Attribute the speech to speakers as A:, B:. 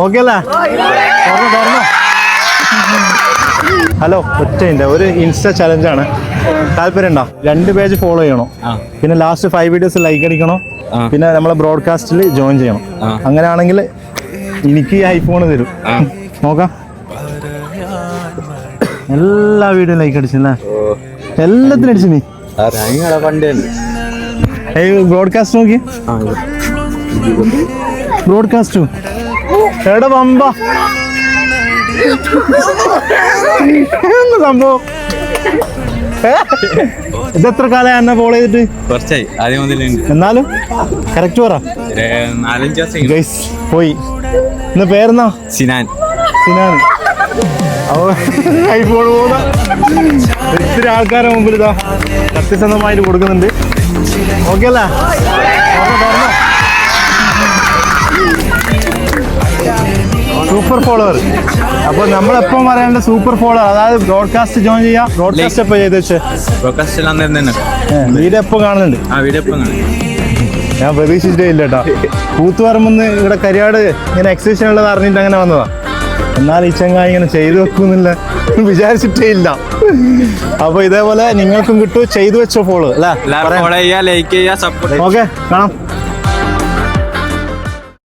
A: Okay അല്ലേ തുറന്നോ, തുറന്നോ. Hello ഒറ്റ ഒരു ഇൻസ്റ്റ ചലഞ്ച് ആണ് താല്പര്യം ഉണ്ടോ രണ്ട് പേജ് ഫോളോ ചെയ്യണം. പിന്നെ ലാസ്റ്റ് ഫൈവ് വീഡിയോസ് ലൈക്ക് അടിക്കണം. പിന്നെ നമ്മളെ ബ്രോഡ്കാസ്റ്റിൽ ജോയിൻ ചെയ്യണം. അങ്ങനെയാണെങ്കിൽ എനിക്ക് ഈ ഐഫോൺ തരും. നോക്കാം. എല്ലാ വീഡിയോ ലൈക്ക് അടിച്ചല്ലേ? എല്ലാത്തിനും അടിച്ചു നീ. ബ്രോഡ്കാസ്റ്റ് നോക്കി. ബ്രോഡ്കാസ്റ്റും എടാ എന്താ സംഭവം? കാലം എന്നെ ഫോളോ ചെയ്തിട്ട്?
B: കുറച്ചായി. ആദ്യം മുതൽ
A: എന്നാലും കറക്റ്റ് പറ.
B: നാലഞ്ച് ദിവസം
A: ഗൈസ് പോയി. ഇന്ന് പേരെന്നാ?
B: സിനാൻ.
A: സിനാൻ. ഐഫോൺ പോകുന്ന ഇത്തിരി ആൾക്കാരെ മുമ്പിൽ ഇതാ സത്യസന്ധമായിട്ട് കൊടുക്കുന്നുണ്ട്. ഓക്കെ അല്ലേ? സൂപ്പർ ഫോളോവർ അപ്പോൾ നമ്മളെപ്പം പറയേണ്ട സൂപ്പർ ഫോളോവർ അതായത് ബ്രോഡ്കാസ്റ്റ് ജോയിൻ ചെയ്യാം. ബ്രോഡ്കാസ്റ്റ് എപ്പോൾ ചെയ്ത് വെച്ച്?
B: ബ്രോഡ്കാസ്റ്റ് എല്ലാം അന്നേരം തന്നെ.
A: വീഡിയോ എപ്പോൾ കാണുന്നുണ്ട്?
B: ആ വീഡിയോ എപ്പം
A: ഞാൻ പ്രതീക്ഷിച്ചിട്ടേ ഇല്ല കേട്ടോ കൂത്തുപറമ്പെന്ന് ഇവിടെ കരിയാട് ഇങ്ങനെ എക്സിബിഷൻ ഉള്ളത് അറിഞ്ഞിട്ട് അങ്ങനെ വന്നതാ. എന്നാൽ ഈ ചങ്ങായി ഇങ്ങനെ ചെയ്തു വെക്കുന്നില്ല. വിചാരിച്ചിട്ടേ ഇല്ല. അപ്പൊ ഇതേപോലെ നിങ്ങൾക്കും കിട്ടും ചെയ്തു വെച്ചോ ഫോളോ അല്ലേ?
B: ലൈക്ക് ചെയ്യുക സപ്പോർട്ട്
A: ഓക്കെ കാണാം.